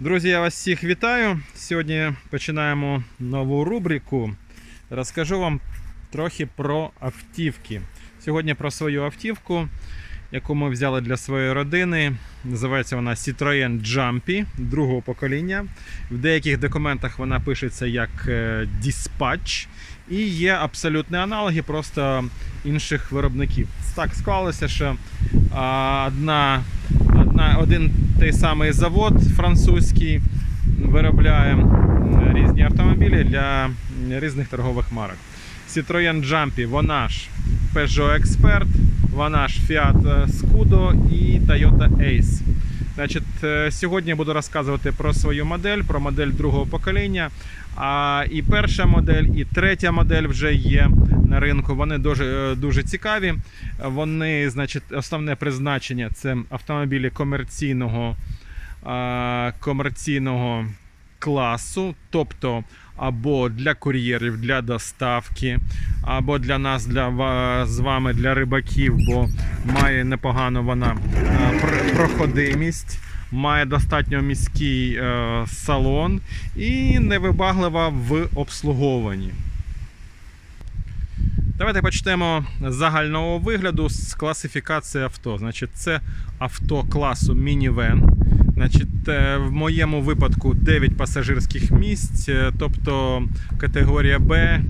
Друзі, я вас всіх вітаю. Сьогодні починаємо нову рубрику. Розкажу вам трохи про автівки. Сьогодні про свою автівку, яку ми взяли для своєї родини. Називається вона Citroën Jumpy другого покоління. В деяких документах вона пишеться як е, Dispatch. І є абсолютні аналоги просто інших виробників. Так склалося, що одна, одна, один той самий завод французький виробляє різні автомобілі для різних торгових марок. Citroën Jumpy, вона ж Peugeot Expert, вона ж Fiat Scudo і Toyota Ace. Значить, е, сьогодні я буду розказувати про свою модель, про модель другого покоління. А і перша модель, і третя модель вже є ринку. Вони дуже, е, дуже цікаві. Вони, значить, основне призначення це автомобілі комерційного, комерційного класу, тобто або для кур'єрів, для доставки, або для нас, для з вами, для рибаків, бо має непогану вона е, проходимість. Має достатньо міський е, салон і невибаглива в обслуговуванні. Давайте почнемо з загального вигляду з класифікації авто. Значить, це авто класу мінівен. Значить, е, в моєму випадку 9 пасажирських місць, е, тобто категорія Б.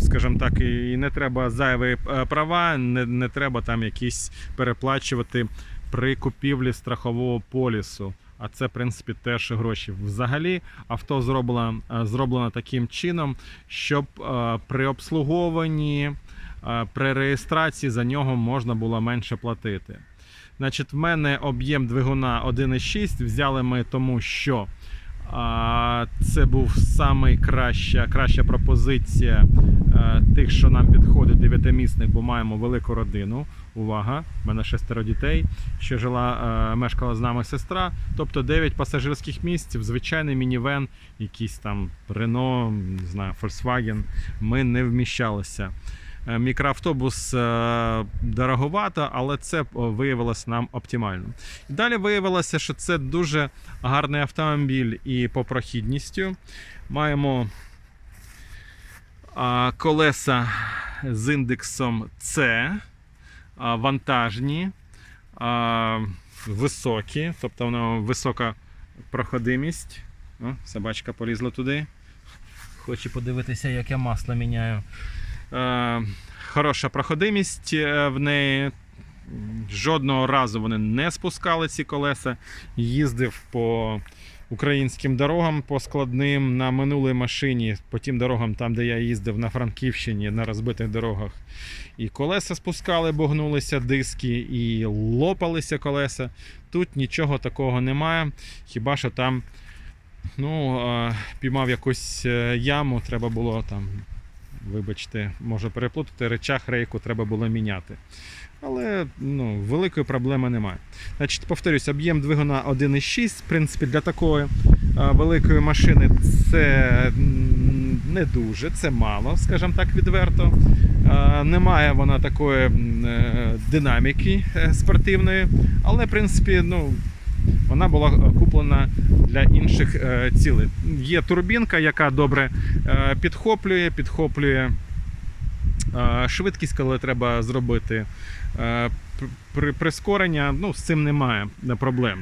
Скажімо так, і не треба зайві е, права, не, не треба там якісь переплачувати при купівлі страхового полісу. А це, в принципі, теж гроші. Взагалі, авто зроблено, е, зроблено таким чином, щоб е, при обслуговуванні, е, при реєстрації за нього можна було менше платити. Значить, в мене об'єм двигуна 1,6. Взяли ми тому, що це був самий краща, пропозиція е, тих, що нам підходить дев'ятимісних, бо маємо велику родину. Увага, в мене шестеро дітей. Ще жила, е, мешкала з нами сестра. Тобто 9 пасажирських місць, звичайний мінівен, якийсь там Renault, не знаю, Volkswagen. Ми не вміщалися. Е, Мікроавтобус е, дороговато, але це о, виявилось нам оптимально. Далі виявилося, що це дуже гарний автомобіль і по прохідністю. Маємо колеса з індексом C, вантажні, високі, тобто воно висока проходимість. О, собачка полізла туди. Хоче подивитися, як я масло міняю. Е, хороша проходимість е, в неї. Жодного разу вони не спускали ці колеса. Їздив по українським дорогам по складним на минулій машині, по тим дорогам, там, де я їздив на Франківщині, на розбитих дорогах. І колеса спускали, бо гнулися диски, і лопалися колеса. Тут нічого такого немає. Хіба що там ну, е, піймав якусь яму, треба було там вибачте, може переплутати, речах рейку треба було міняти. Але ну, великої проблеми немає. Значить, повторюсь, об'єм двигуна 1,6. В принципі, для такої а, великої машини це не дуже, це мало, скажімо так, відверто. А, немає вона такої е, динаміки е, спортивної, але в принципі, ну. Вона була куплена для інших е, цілей. Є турбінка, яка добре е, підхоплює, підхоплює е, швидкість, коли треба зробити е, при прискорення. Ну, з цим немає проблем.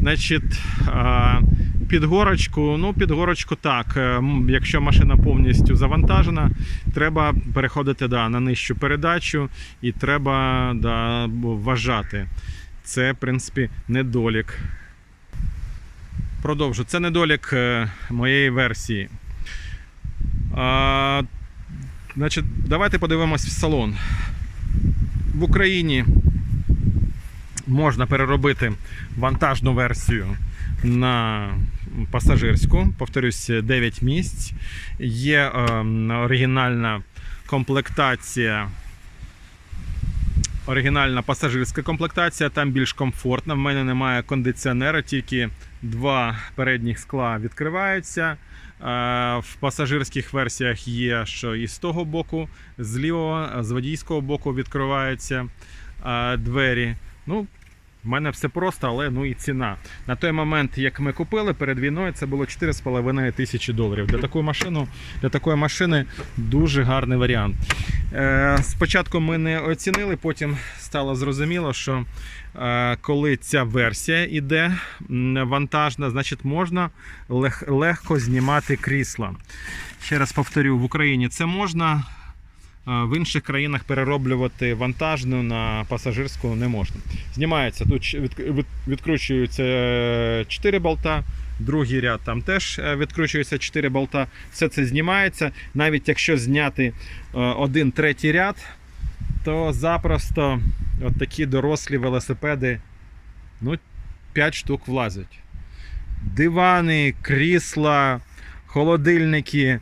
Значить, е, під горочку, ну, під горочку так. е, Якщо машина повністю завантажена, треба переходити да, на нижчу передачу і треба да, вважати. Це, в принципі, недолік. Продовжу. Це недолік е, моєї версії. А, значить, давайте подивимось в салон. В Україні можна переробити вантажну версію на пасажирську. Повторюсь, 9 місць. Є е, оригінальна комплектація оригінальна пасажирська комплектація, там більш комфортно. В мене немає кондиціонера, тільки два передніх скла відкриваються. Е, В пасажирських версіях є, що і з того боку, з лівого, з водійського боку відкриваються е, двері. Ну, в мене все просто, але ну і ціна. На той момент, як ми купили перед війною, це було 4,5 тисячі доларів. Для такої машини, для такої машини дуже гарний варіант. Е, спочатку ми не оцінили, потім стало зрозуміло, що е, коли ця версія іде м, вантажна, значить можна лег- легко знімати крісла. Ще раз повторю, в Україні це можна. В інших країнах перероблювати вантажну на пасажирську не можна. Знімається тут відкручуються 4 болта, другий ряд там теж е, відкручується 4 болта. Все це знімається. Навіть якщо зняти е, один третій ряд, то запросто от такі дорослі велосипеди ну, 5 штук влазять. Дивани, крісла, холодильники.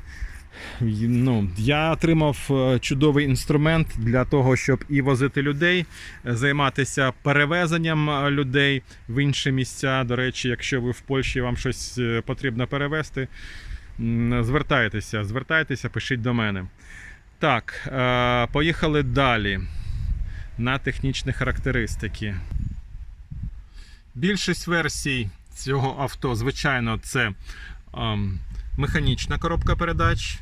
Ну, я отримав е, чудовий інструмент для того, щоб і возити людей, е, займатися перевезенням е, людей в інші місця. До речі, якщо ви в Польщі вам щось потрібно перевезти, звертайтеся, звертайтеся, пишіть до мене. Так, поїхали далі на технічні характеристики. Більшість версій цього авто, звичайно, це ем, механічна коробка передач.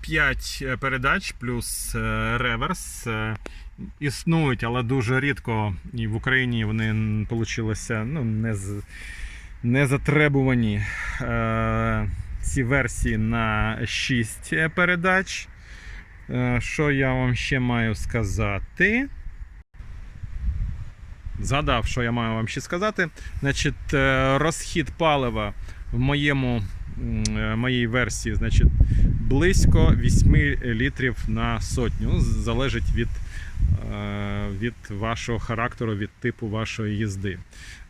5 передач плюс е, реверс. Е, Існують, але дуже рідко. І в Україні вони получилися ну, не, не затребувані е, ці версії на 6 передач. Е, Що я вам ще маю сказати? Згадав, що я маю вам ще сказати. Значить, е, розхід палива в моєму, е, моїй версії, значить, близько 8 літрів на сотню. Залежить від, е, від вашого характеру, від типу вашої їзди.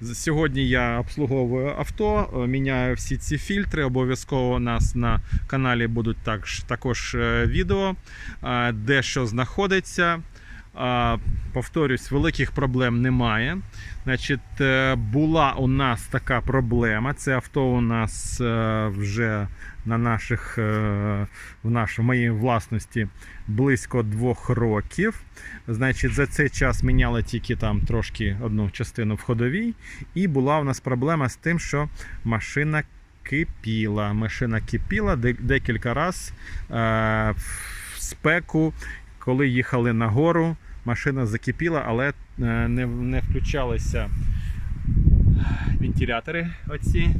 Сьогодні я обслуговую авто, е, міняю всі ці фільтри. Обов'язково у нас на каналі будуть також, також е, відео, е, де що знаходиться. Повторюсь, великих проблем немає. Значить, е, була у нас така проблема. Це авто у нас е, вже на наших, е, в нашій, моїй власності близько двох років. Значить, за цей час міняли тільки там трошки одну частину в ходовій. І була у нас проблема з тим, що машина кипіла. Машина кипіла декілька разів в спеку, коли їхали на гору. Машина закипіла, але е, не, не включалися вентилятори. Оці.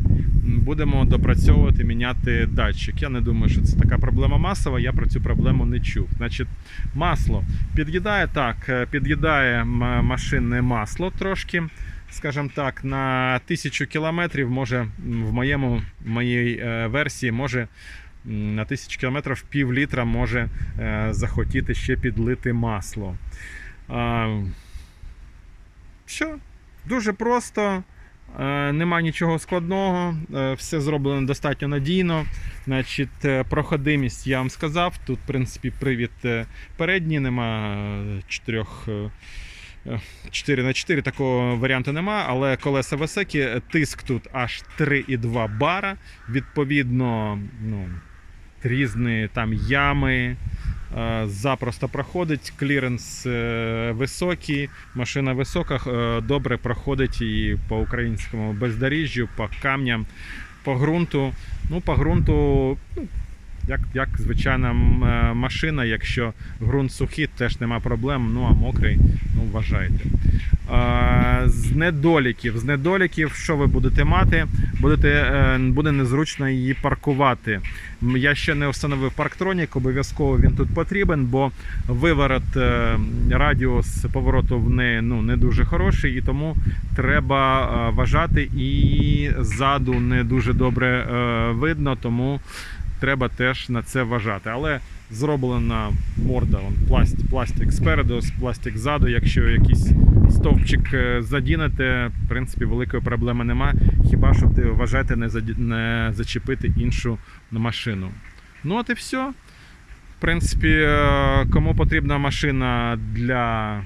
Будемо допрацьовувати, міняти датчик. Я не думаю, що це така проблема масова. Я про цю проблему не чув. Значить, масло під'їдає так, е, під'їдає машинне масло трошки. Скажімо так, на тисячу кілометрів може в моєму в моїй е, версії може на тисячу кілометрів пів літра може захотіти ще підлити масло. А, Що? Дуже просто. Е, Нема нічого складного, е, все зроблено достатньо надійно. Значить, е, проходимість я вам сказав. Тут, в принципі, привід передній, нема е, чотирьох. е, е, 4 на 4 такого варіанту нема, але колеса високі, тиск тут аж 3,2 бара. Відповідно, ну, різні там ями. Е, Запросто проходить, кліренс е, високий, машина висока, е, добре проходить і по українському бездоріжжю, по камням, по ґрунту. Ну, по ґрунту, ну, як, як звичайна машина, якщо ґрунт сухий, теж нема проблем, ну а мокрий, ну вважайте. З недоліків, з недоліків, що ви будете мати, будете, е, буде незручно її паркувати. Я ще не встановив парктронік, обов'язково він тут потрібен, бо виворот е, радіус повороту в неї ну, не дуже хороший, і тому треба е, вважати. І ззаду не дуже добре видно, тому треба теж на це вважати. Але зроблена морда, вон, пластик, пластик спереду, пластик ззаду. Якщо якийсь стовпчик е, задінете, в принципі, великої проблеми нема. Хіба що ти вважаєте не, заді- не зачепити іншу машину. Ну от і все. В принципі, е, кому потрібна машина для,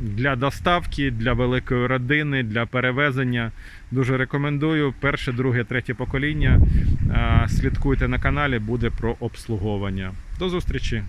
для доставки, для великої родини, для перевезення, дуже рекомендую. Перше, друге, третє покоління. Е, Слідкуйте на каналі, буде про обслуговування. До зустрічі!